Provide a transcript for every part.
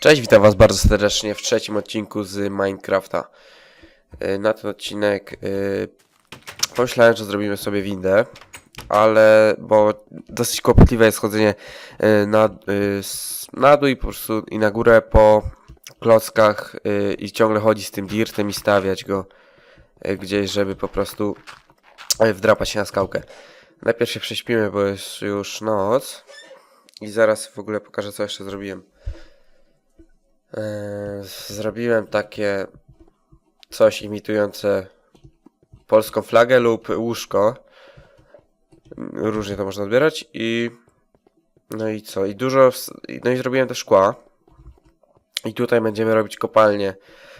Cześć, witam was bardzo serdecznie w trzecim odcinku z Minecrafta. Yy, Na ten odcinek yy, pomyślałem, że zrobimy sobie windę, ale bo dosyć kłopotliwe jest chodzenie yy, na, na dół i po prostu i na górę po klockach i ciągle chodzić z tym dirtem i stawiać go gdzieś, żeby po prostu wdrapać się na skałkę. Najpierw się prześpimy, bo jest już noc i zaraz w ogóle pokażę co jeszcze zrobiłem. Eee, Zrobiłem takie coś imitujące polską flagę lub łóżko. Różnie to można odbierać i no i co? I dużo no i zrobiłem też szkła. I tutaj będziemy robić kopalnię.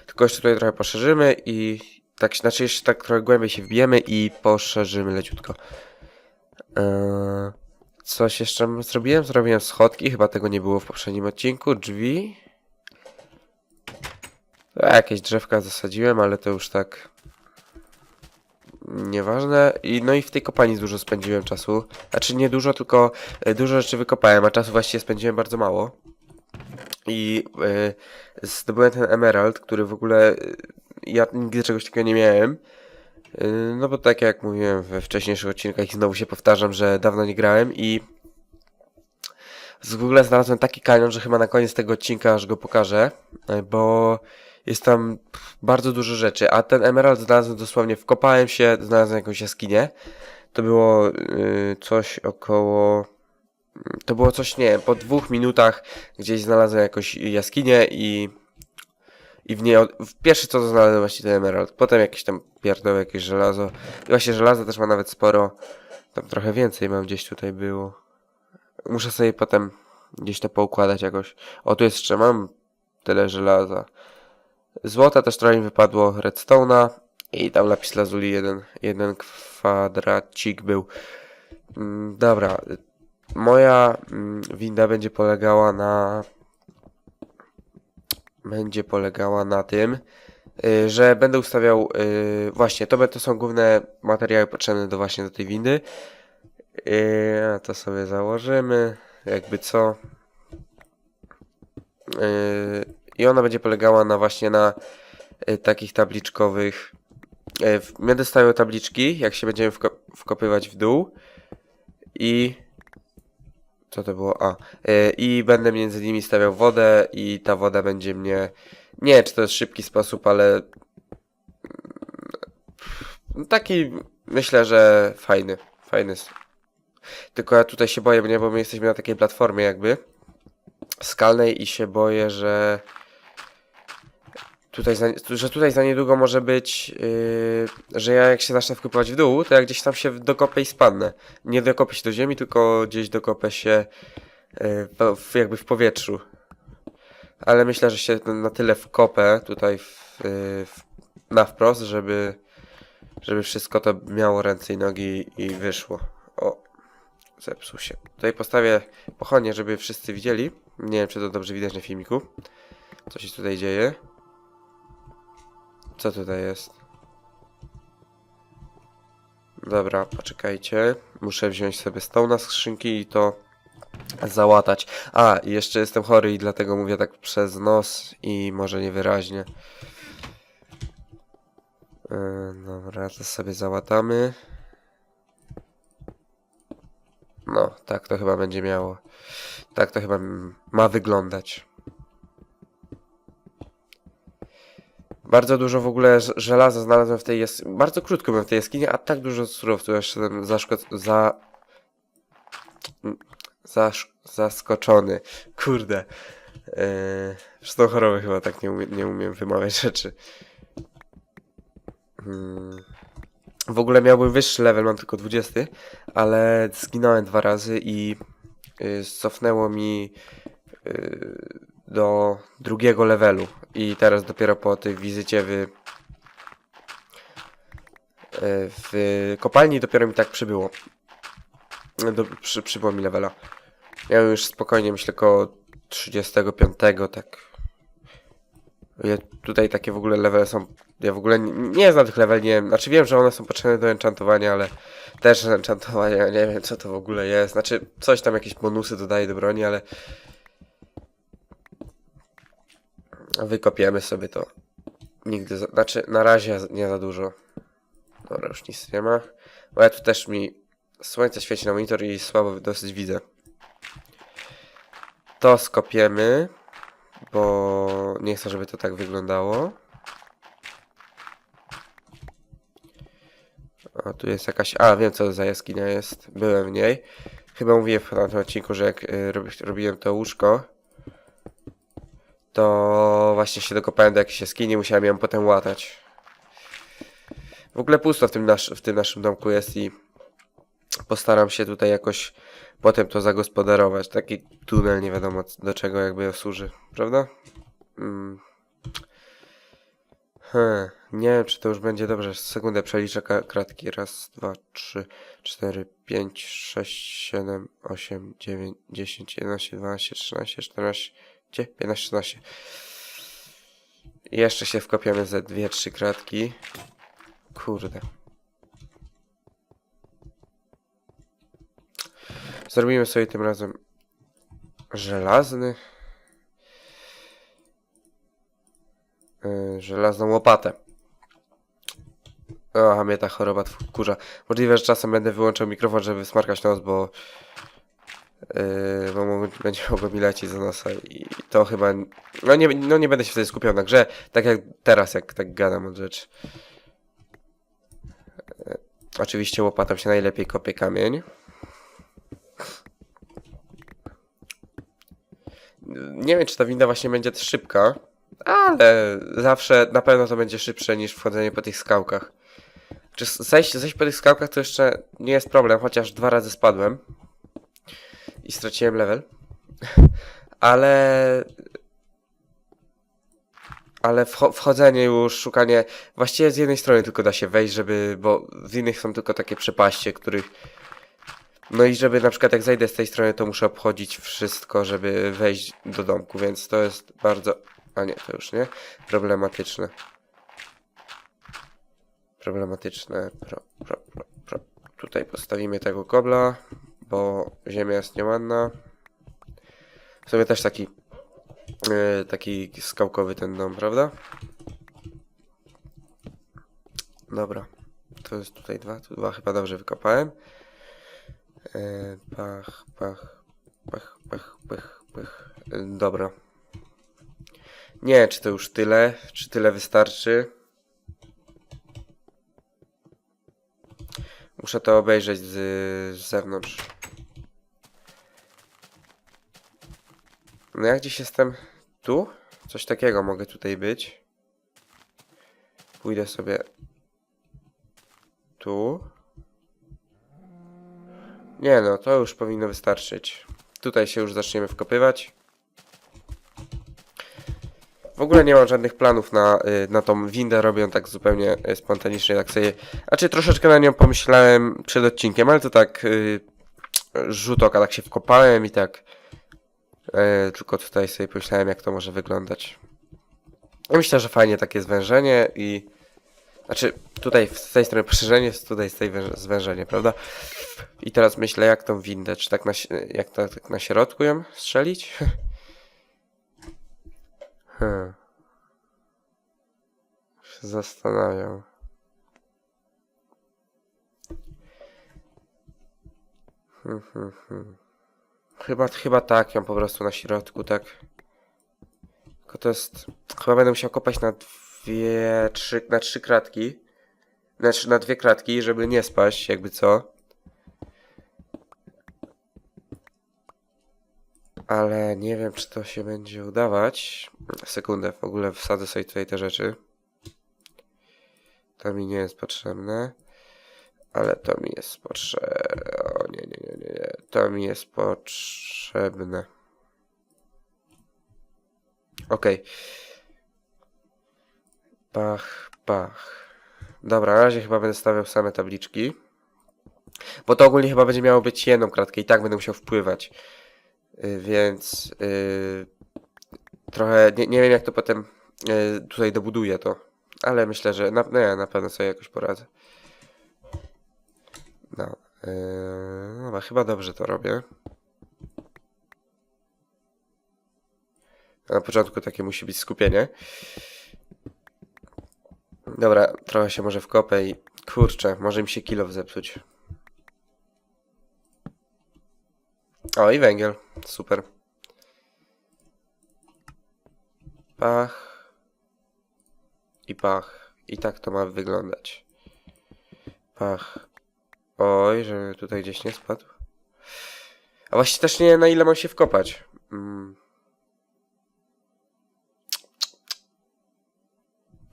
Tylko jeszcze tutaj trochę poszerzymy i tak znaczy jeszcze tak trochę głębiej się wbijemy i poszerzymy leciutko. Eee, Coś jeszcze zrobiłem? Zrobiłem schodki, chyba tego nie było w poprzednim odcinku. Drzwi. Jakieś drzewka zasadziłem, ale to już tak nieważne. I no i w tej kopalni dużo spędziłem czasu. Znaczy nie dużo, tylko e, dużo rzeczy wykopałem, a czasu właściwie spędziłem bardzo mało. I e, zdobyłem ten emerald, który w ogóle e, ja nigdy czegoś takiego nie miałem. E, no bo tak jak mówiłem we wcześniejszych odcinkach i znowu się powtarzam, że dawno nie grałem i z Google znalazłem taki kanion, że chyba na koniec tego odcinka aż go pokażę, bo jest tam bardzo dużo rzeczy, a ten emerald znalazłem dosłownie, wkopałem się, znalazłem jakąś jaskinię. To było y, coś około... To było coś, nie po dwóch minutach gdzieś znalazłem jakąś jaskinię i... I w niej, w pierwszy co znalazłem właśnie ten emerald, potem jakieś tam pierdoły, jakieś żelazo. I właśnie żelazo też ma nawet sporo, tam trochę więcej mam gdzieś tutaj było. Muszę sobie potem gdzieś to poukładać jakoś. O, tu jeszcze mam tyle żelaza. Złota też trochę mi wypadło, redstone'a i tam lapis lazuli jeden, jeden kwadracik był. Mm, Dobra, moja mm, winda będzie polegała na będzie polegała na tym, y, że będę ustawiał y, właśnie, to, to są główne materiały potrzebne do właśnie do tej windy. Y, to sobie założymy, jakby co. I ona będzie polegała na właśnie na y, takich tabliczkowych. y, Będę stawiał tabliczki, jak się będziemy wko- wkopywać w dół. I. Co to było? A. y, I będę między nimi stawiał wodę, i ta woda będzie mnie. Nie czy to jest szybki sposób, ale. mm, Taki myślę, że fajny. Fajny. Tylko ja tutaj się boję, nie, bo my jesteśmy na takiej platformie jakby skalnej i się boję, że tutaj za, że tutaj za niedługo może być, yy, że ja jak się zacznę wkopywać w dół, to ja gdzieś tam się dokopę i spadnę. Nie dokopię się do ziemi, tylko gdzieś dokopę się yy, w, jakby w powietrzu. Ale myślę, że się na tyle wkopę tutaj w, yy, w, na wprost, żeby, żeby wszystko to miało ręce i nogi i wyszło. O, zepsuł się. Tutaj postawię pochodnie, żeby wszyscy widzieli. Nie wiem, czy to dobrze widać na filmiku. Co się tutaj dzieje? Co tutaj jest? Dobra, poczekajcie. Muszę wziąć sobie stołna z skrzynki i to załatać. A, jeszcze jestem chory i dlatego mówię tak przez nos i może niewyraźnie. Yy, dobra, to sobie załatamy. No, tak to chyba będzie miało. Tak to chyba ma wyglądać. Bardzo dużo w ogóle żelaza znalazłem w tej jaskini. Bardzo krótko byłem w tej jaskini, a tak dużo surowców jeszcze jestem zaszko- za... Zasz... zaskoczony. Kurde. Yy, przez tą chorobę chyba tak nie, umie, nie umiem wymawiać rzeczy. Hmm. W ogóle miałbym wyższy level, mam tylko 20, ale zginąłem dwa razy i y, cofnęło mi y, do drugiego levelu. I teraz dopiero po tej wizycie w, y, w kopalni dopiero mi tak przybyło. Do, przy, przybyło mi levela. Miałem już spokojnie, myślę, około 35, tak. Ja, tutaj takie w ogóle levele są. Ja w ogóle nie, nie znam tych level, nie wiem. Znaczy wiem, że one są potrzebne do enchantowania, ale też enchantowania, nie wiem co to w ogóle jest. Znaczy coś tam jakieś bonusy dodaje do broni, ale Wykopiemy sobie to. Nigdy, za, znaczy na razie nie za dużo. Dobra, już nic nie ma. Bo ja tu też mi słońce świeci na monitor i słabo dosyć widzę. To skopiemy, bo nie chcę, żeby to tak wyglądało. A tu jest jakaś. A, wiem co za jaskinia jest. Byłem w niej. Chyba mówiłem w tamtym odcinku, że jak y, robi, robiłem to łóżko, to właśnie się dokopałem do jakiejś jaskini, musiałem ją potem łatać. W ogóle pusto w tym, nasz, w tym naszym domku jest i postaram się tutaj jakoś potem to zagospodarować. Taki tunel, nie wiadomo do czego jakby służy, prawda? Mm. Hmm. Nie wiem, czy to już będzie dobrze. Sekundę przeliczę kratki. Raz, dwa, trzy, cztery, pięć, sześć, siedem, osiem, dziewięć, dziesięć, jedenaście, dwanaście, trzynaście, czternaście, piętnaście, szesnaście. I Jeszcze się wkopiemy ze dwie, trzy kratki. Kurde. Zrobimy sobie tym razem żelazny. Yy, żelazną łopatę. O, a mnie ta choroba kurza. Możliwe, że czasem będę wyłączał mikrofon, żeby smarkać nos, bo yy, bo będzie mogło mi lecieć za nosa i to chyba... No nie, no nie będę się wtedy skupiał na grze, tak jak teraz, jak tak gadam od rzeczy. Yy, oczywiście łopatą się najlepiej kopie kamień. Nie wiem, czy ta winda właśnie będzie szybka, ale zawsze na pewno to będzie szybsze niż wchodzenie po tych skałkach. Czy zejść, zejść po tych skałkach to jeszcze nie jest problem, chociaż dwa razy spadłem i straciłem level. Ale. Ale wcho- wchodzenie już, szukanie. Właściwie z jednej strony tylko da się wejść, żeby. Bo z innych są tylko takie przepaście, których. No i żeby na przykład jak zejdę z tej strony, to muszę obchodzić wszystko, żeby wejść do domku, więc to jest bardzo. A nie, to już nie. Problematyczne. Problematyczne. Pro, pro, pro, pro. Tutaj postawimy tego kobla, bo ziemia jest nieładna. W sumie też taki e, taki skałkowy ten dom, prawda? Dobra. To jest tutaj dwa, tu dwa chyba dobrze wykopałem. E, pach, pach, pach, pach, pach, pach. E, dobra. Nie czy to już tyle, czy tyle wystarczy. Muszę to obejrzeć z, z zewnątrz. No jak dziś jestem tu? Coś takiego mogę tutaj być. Pójdę sobie tu. Nie no, to już powinno wystarczyć. Tutaj się już zaczniemy wkopywać. W ogóle nie mam żadnych planów na, y, na tą windę, robię ją tak zupełnie y, spontanicznie, tak sobie... Znaczy troszeczkę na nią pomyślałem przed odcinkiem, ale to tak y, rzut oka, tak się wkopałem i tak y, tylko tutaj sobie pomyślałem jak to może wyglądać. Ja myślę, że fajnie takie zwężenie i... Znaczy tutaj z tej strony poszerzenie, tutaj z tej węż- zwężenie, prawda? I teraz myślę jak tą windę, czy tak na, jak to, tak na środku ją strzelić? Hmm. Zastanawiam. Hmm, hmm, hmm. Chyba, chyba tak, ją po prostu na środku, tak. Tylko to jest... Chyba będę musiał kopać na dwie, trzy, na trzy kratki. Znaczy na dwie kratki, żeby nie spaść, jakby co. Ale nie wiem, czy to się będzie udawać. Sekundę, w ogóle wsadzę sobie tutaj te rzeczy. To mi nie jest potrzebne. Ale to mi jest potrzebne. O nie, nie, nie, nie, nie. To mi jest potrzebne. Okej. Pach, pach. Dobra, na razie chyba będę stawiał same tabliczki. Bo to ogólnie chyba będzie miało być jedną kratkę i tak będę musiał wpływać. Y, Więc y, trochę nie, nie wiem jak to potem y, tutaj dobuduję to. Ale myślę, że na, nie, na pewno sobie jakoś poradzę. No. Yy, no chyba dobrze to robię. Na początku takie musi być skupienie. Dobra, trochę się może wkopę i kurczę, może mi się kilo zepsuć. O, i węgiel. Super. Pach. I pach. I tak to ma wyglądać. Pach. Oj, żeby tutaj gdzieś nie spadł. A właściwie też nie na ile mam się wkopać. Mm.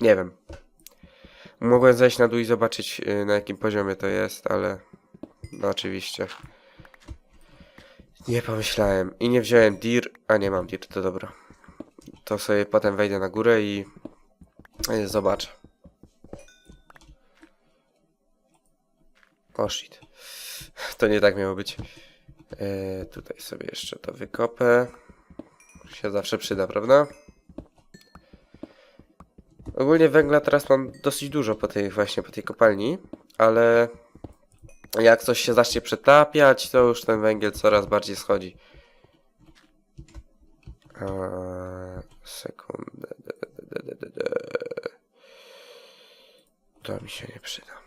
Nie wiem. Mogłem zejść na dół i zobaczyć y, na jakim poziomie to jest, ale no oczywiście. Nie pomyślałem i nie wziąłem dir, a nie mam dir, to dobra. To sobie potem wejdę na górę i y, zobaczę. O shit. To nie tak miało być. E, tutaj sobie jeszcze to wykopę. Się zawsze przyda, prawda? Ogólnie węgla teraz mam dosyć dużo po tej właśnie po tej kopalni, ale jak coś się zacznie przetapiać, to już ten węgiel coraz bardziej schodzi. Eee, sekundę. To mi się nie przyda.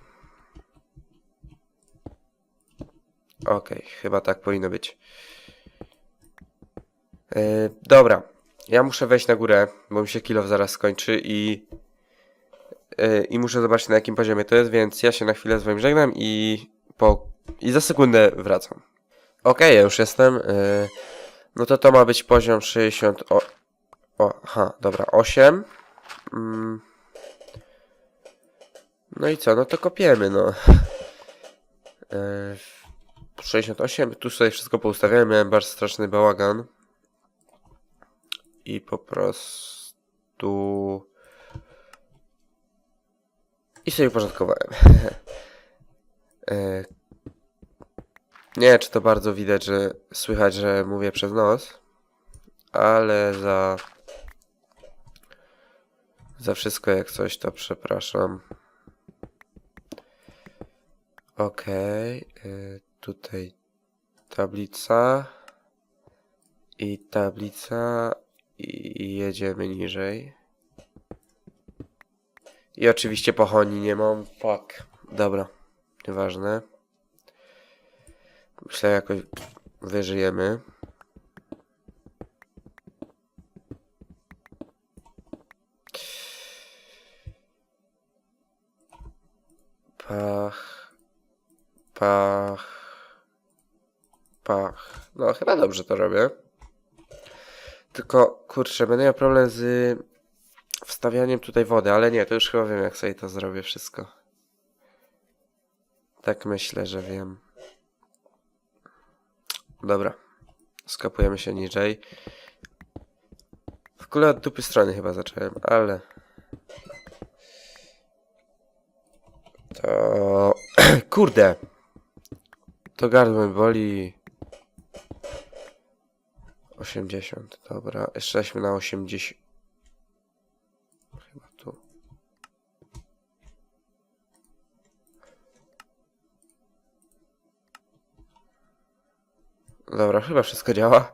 Okej, chyba tak powinno być. Yy, dobra, ja muszę wejść na górę, bo mi się kilow zaraz skończy i yy, i muszę zobaczyć na jakim poziomie to jest, więc ja się na chwilę z wami żegnam i po i za sekundę wracam. Okej, ja już jestem. Yy, no to to ma być poziom 60 o, o aha, dobra, 8. Mm. No i co, no to kopiemy, no. Yy, 68, tu sobie wszystko poustawiałem, miałem bardzo straszny bałagan. I po prostu... I sobie uporządkowałem. E, Nie wiem, czy to bardzo widać, że słychać, że mówię przez nos, ale za... Za wszystko jak coś, to przepraszam. Okej. y, tutaj tablica i tablica i jedziemy niżej. I oczywiście pochoni nie mam. Fuck. Dobra. Nieważne. Myślę jakoś wyżyjemy. No, chyba dobrze to robię. Tylko, kurczę, będę miał problem z wstawianiem tutaj wody, ale nie, to już chyba wiem, jak sobie to zrobię wszystko. Tak myślę, że wiem. Dobra. Skapujemy się niżej. W ogóle od dupy strony chyba zacząłem, ale... To... Kurde! To gardło mi boli. 80, dobra. Jesteśmy na 80. Chyba tu. Dobra, chyba wszystko działa.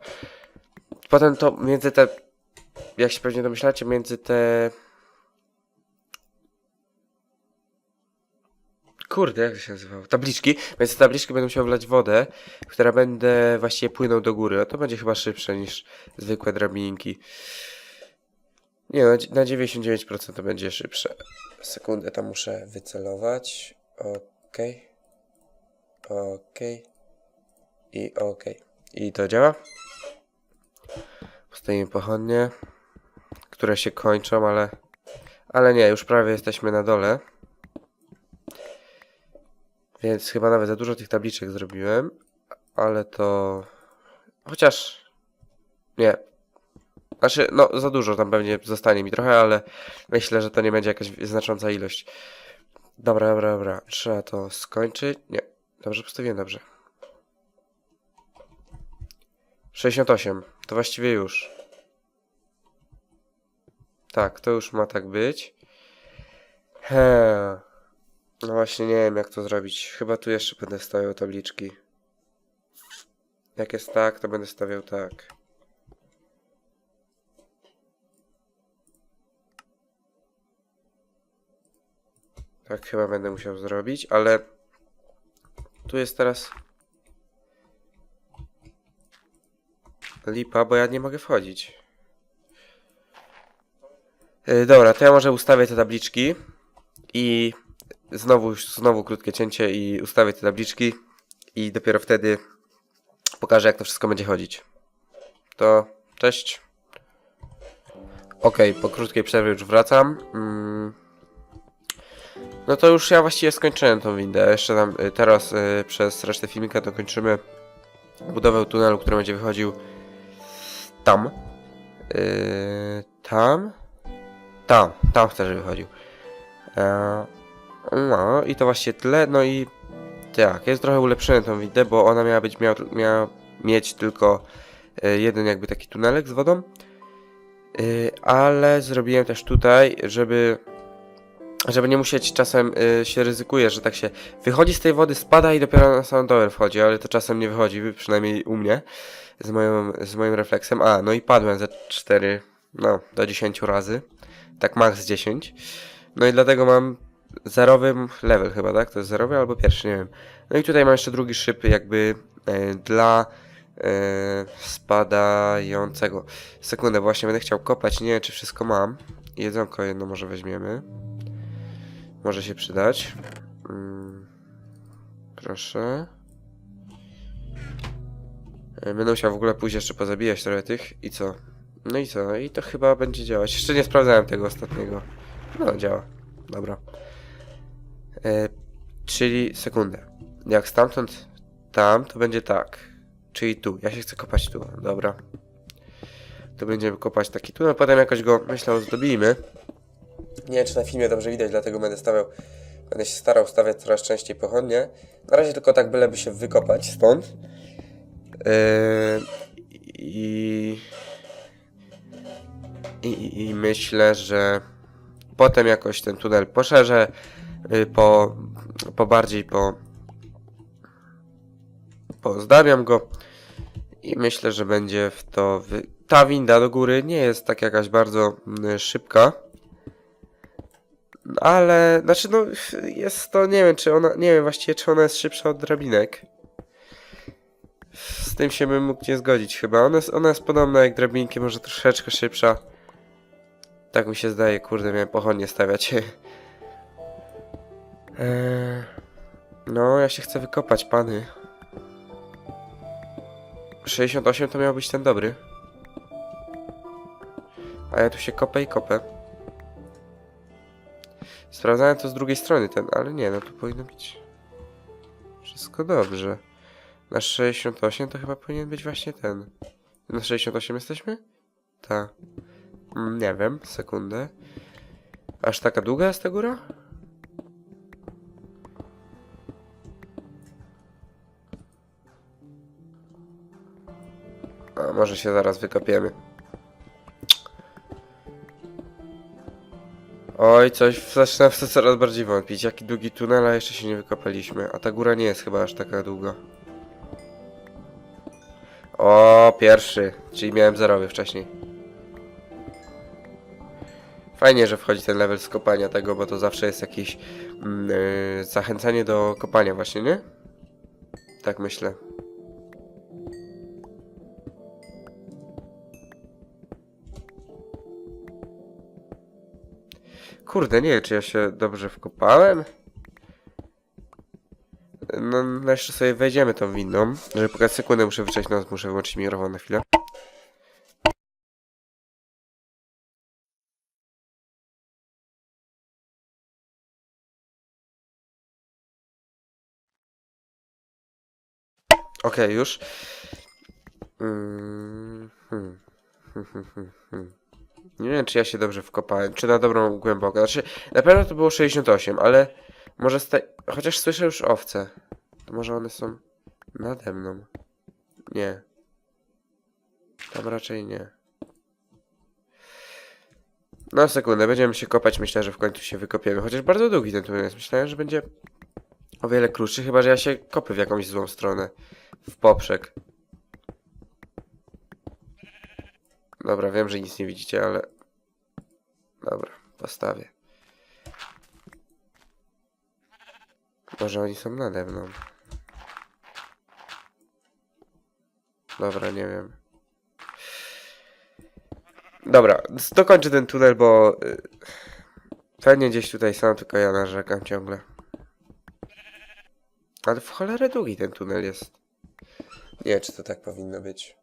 Potem to między te. Jak się pewnie domyślacie, między te. Kurde, jak to się nazywało? Tabliczki. Więc te tabliczki będę musiał wlać wodę, która będę właściwie płynął do góry. No to będzie chyba szybsze niż zwykłe drabinki. Nie, no, na 99% to będzie szybsze. Sekundę, tam muszę wycelować. Okej. Okej. I okej. I to działa. Postawimy pochodnie, które się kończą, ale... Ale nie, już prawie jesteśmy na dole. Więc chyba nawet za dużo tych tabliczek zrobiłem, ale to... Chociaż... Nie. Znaczy, no za dużo tam pewnie zostanie mi trochę, ale myślę, że to nie będzie jakaś znacząca ilość. Dobra, dobra, dobra. Trzeba to skończyć. Nie. Dobrze postawiłem, dobrze. 68. To właściwie już. Tak, to już ma tak być. He. No właśnie nie wiem jak to zrobić. Chyba tu jeszcze będę stawiał tabliczki. Jak jest tak, to będę stawiał tak. Tak chyba będę musiał zrobić, ale tu jest teraz lipa, bo ja nie mogę wchodzić. Yy, dobra, to ja może ustawię te tabliczki i znowu, znowu krótkie cięcie i ustawię te tabliczki i dopiero wtedy pokażę jak to wszystko będzie chodzić. To cześć. Okej, po krótkiej przerwie już wracam. Mm. No to już ja właściwie skończyłem tą windę. Jeszcze tam y, teraz y, przez resztę filmika dokończymy budowę tunelu, który będzie wychodził tam. Y, tam. Tam, tam chcę, żeby wychodził. E, no i to właśnie tyle. No i tak, jest trochę ulepszyłem tą windę, bo ona miała być, miała, miała mieć tylko e, jeden jakby taki tunelek z wodą. Y, ale zrobiłem też tutaj, żeby żeby nie musieć czasem y, się ryzykuje, że tak się wychodzi z tej wody, spada i dopiero na sam dole wchodzi, ale to czasem nie wychodzi, przynajmniej u mnie, z, moją, z moim refleksem. A, no i padłem ze 4, no, do 10 razy, tak max 10. No i dlatego mam zerowy level chyba, tak? To jest zerowy albo pierwszy, nie wiem. No i tutaj mam jeszcze drugi szyb jakby e, dla e, spadającego. Sekundę, właśnie będę chciał kopać, nie wiem czy wszystko mam. Jedzonko jedno może weźmiemy. Może się przydać. Mm, proszę. E, Będę musiał w ogóle pójść jeszcze pozabijać trochę tych. I co? No i co? I to chyba będzie działać. Jeszcze nie sprawdzałem tego ostatniego. No, działa. Dobra. E, czyli sekundę. Jak stamtąd tam, to będzie tak. Czyli tu. Ja się chcę kopać tu. Dobra. To będziemy kopać taki tunel. Potem jakoś go, myślę, ozdobimy. Nie wiem, czy na filmie dobrze widać, dlatego będę stawiał. Będę się starał stawiać coraz częściej pochodnie. Na razie tylko tak byleby się wykopać stąd. Yy, i, i, I myślę, że potem jakoś ten tunel poszerzę. Yy, po, po bardziej po. Pozdawiam go. I myślę, że będzie w to. Wy... Ta winda do góry nie jest tak jakaś bardzo mm, szybka. Ale, znaczy no, jest to, nie wiem czy ona, nie wiem właściwie czy ona jest szybsza od drabinek. Z tym się bym mógł nie zgodzić chyba. Ona jest, ona jest podobna jak drabinki, może troszeczkę szybsza. Tak mi się zdaje, kurde, miałem pochodnie stawiać. Eee, no, ja się chcę wykopać, pany. 68 to miał być ten dobry. A ja tu się kopę i kopę. Sprawdzałem to z drugiej strony ten, ale nie, no tu powinno być wszystko dobrze. Na 68 to chyba powinien być właśnie ten. Na 68 jesteśmy? Tak. Mm, Nie wiem, sekundę. Aż taka długa jest ta góra? Może się zaraz wykopiemy. Oj, coś zaczynam w to coraz bardziej wątpić. Jaki długi tunel, a jeszcze się nie wykopaliśmy. A ta góra nie jest chyba aż taka długa. O, pierwszy. Czyli miałem zerowy wcześniej. Fajnie, że wchodzi ten level z kopania tego, bo to zawsze jest jakieś yy, zachęcanie do kopania właśnie, nie? Tak myślę. Kurde, nie wiem, czy ja się dobrze wkopałem. No, no jeszcze sobie wejdziemy tą windą. Żeby pokazać sekundę, muszę wyczaić nos, muszę wyłączyć mikrofon na chwilę. Okej, już. Mm, hmm. Hmm, hmm, hmm, hmm. Nie wiem, czy ja się dobrze wkopałem, czy na dobrą głęboko. Znaczy, na pewno to było 68, ale może sta... Chociaż słyszę już owce. To może one są nade mną. Nie. Tam raczej nie. No sekundę, będziemy się kopać. Myślę, że w końcu się wykopiemy. Chociaż bardzo długi ten tunel jest. Myślałem, że będzie o wiele krótszy, chyba że ja się kopię w jakąś złą stronę. W poprzek. Dobra, wiem, że nic nie widzicie, ale... Dobra, postawię. Może oni są nade mną. Dobra, nie wiem. Dobra, dokończę ten tunel, bo y, pewnie gdzieś tutaj są, tylko ja narzekam ciągle. Ale w cholerę długi ten tunel jest. Nie wiem, czy to tak powinno być.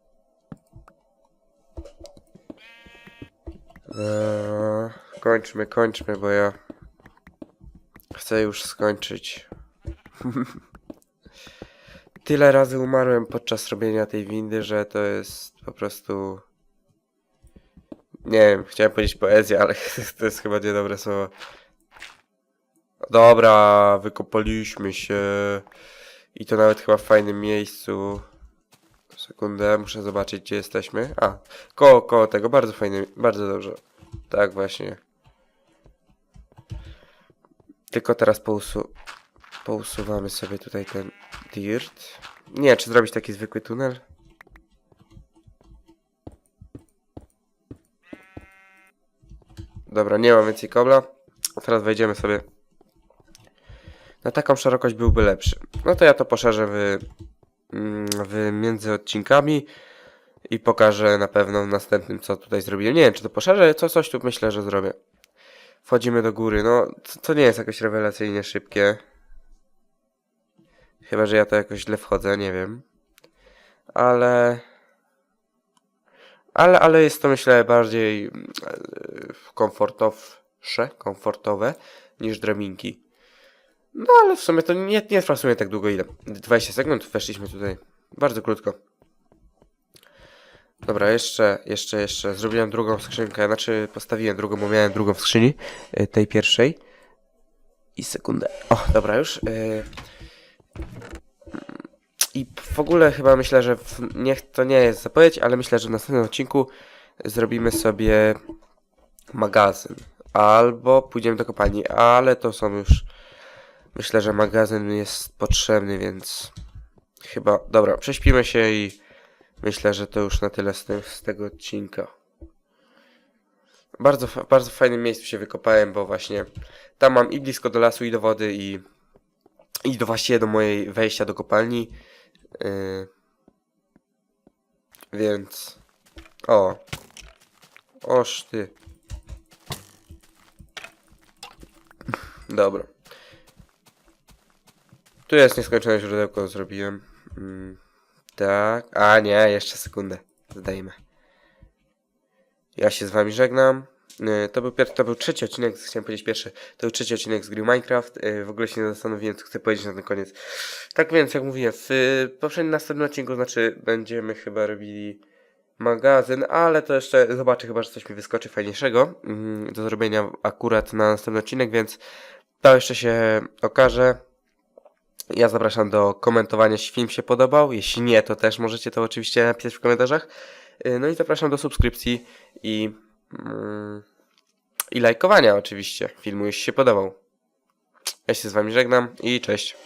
Eee, kończmy, kończmy, bo ja chcę już skończyć. Tyle razy umarłem podczas robienia tej windy, że to jest po prostu. Nie wiem, chciałem powiedzieć poezja, ale to jest chyba niedobre słowo. Dobra, wykopaliśmy się. I to nawet chyba w fajnym miejscu. Sekundę, muszę zobaczyć, gdzie jesteśmy. A, koło, koło tego, bardzo fajnie, bardzo dobrze. Tak, właśnie. Tylko teraz pousu pousuwamy sobie tutaj ten dirt. Nie, czy zrobić taki zwykły tunel? Dobra, nie mam więcej kobla. Teraz wejdziemy sobie. Na taką szerokość byłby lepszy. No to ja to poszerzę w, w między odcinkami i pokażę na pewno w następnym, co tutaj zrobiłem. Nie wiem, czy to poszerzę, co coś tu myślę, że zrobię. Wchodzimy do góry. No, to, nie jest jakoś rewelacyjnie szybkie. Chyba, że ja to jakoś źle wchodzę, nie wiem. Ale. Ale, ale jest to myślę bardziej e, komfortowsze, komfortowe niż drabinki. No ale w sumie to nie, nie trwa w sumie tak długo ile. 20 sekund weszliśmy tutaj. Bardzo krótko. Dobra, jeszcze, jeszcze, jeszcze. Zrobiłem drugą skrzynkę, znaczy postawiłem drugą, bo miałem drugą w skrzyni, y, tej pierwszej. I sekundę. O, dobra, już. y. I w ogóle chyba myślę, że w, niech to nie jest zapowiedź, ale myślę, że w następnym odcinku zrobimy sobie magazyn. Albo pójdziemy do kopalni, ale to są już. Myślę, że magazyn jest potrzebny, więc chyba. Dobra, prześpimy się i myślę, że to już na tyle z, tym, z tego odcinka. Bardzo, bardzo fajnym miejscu się wykopałem, bo właśnie tam mam i blisko do lasu, i do wody, i, i do właściwie do mojej wejścia do kopalni. Yy, więc. O. Oż ty. Dobra. Tu jest nieskończone źródełko, zrobiłem. Mm, tak. A nie, jeszcze sekundę. Zdajmy. Ja się z wami żegnam. Yy, To był, pier- to był trzeci odcinek, chciałem powiedzieć pierwszy. To był trzeci odcinek z Gry Minecraft. Yy, W ogóle się nie zastanowiłem, co chcę powiedzieć na ten koniec. Tak więc, jak mówiłem, w y, poprzednim następnym odcinku, znaczy będziemy chyba robili magazyn, ale to jeszcze zobaczę chyba, że coś mi wyskoczy fajniejszego mm, do zrobienia akurat na następny odcinek, więc to jeszcze się okaże. Ja zapraszam do komentowania, jeśli film się podobał. Jeśli nie, to też możecie to oczywiście napisać w komentarzach. Y, No i zapraszam do subskrypcji i, mm, i lajkowania oczywiście filmu, jeśli się podobał. Ja się z wami żegnam i cześć.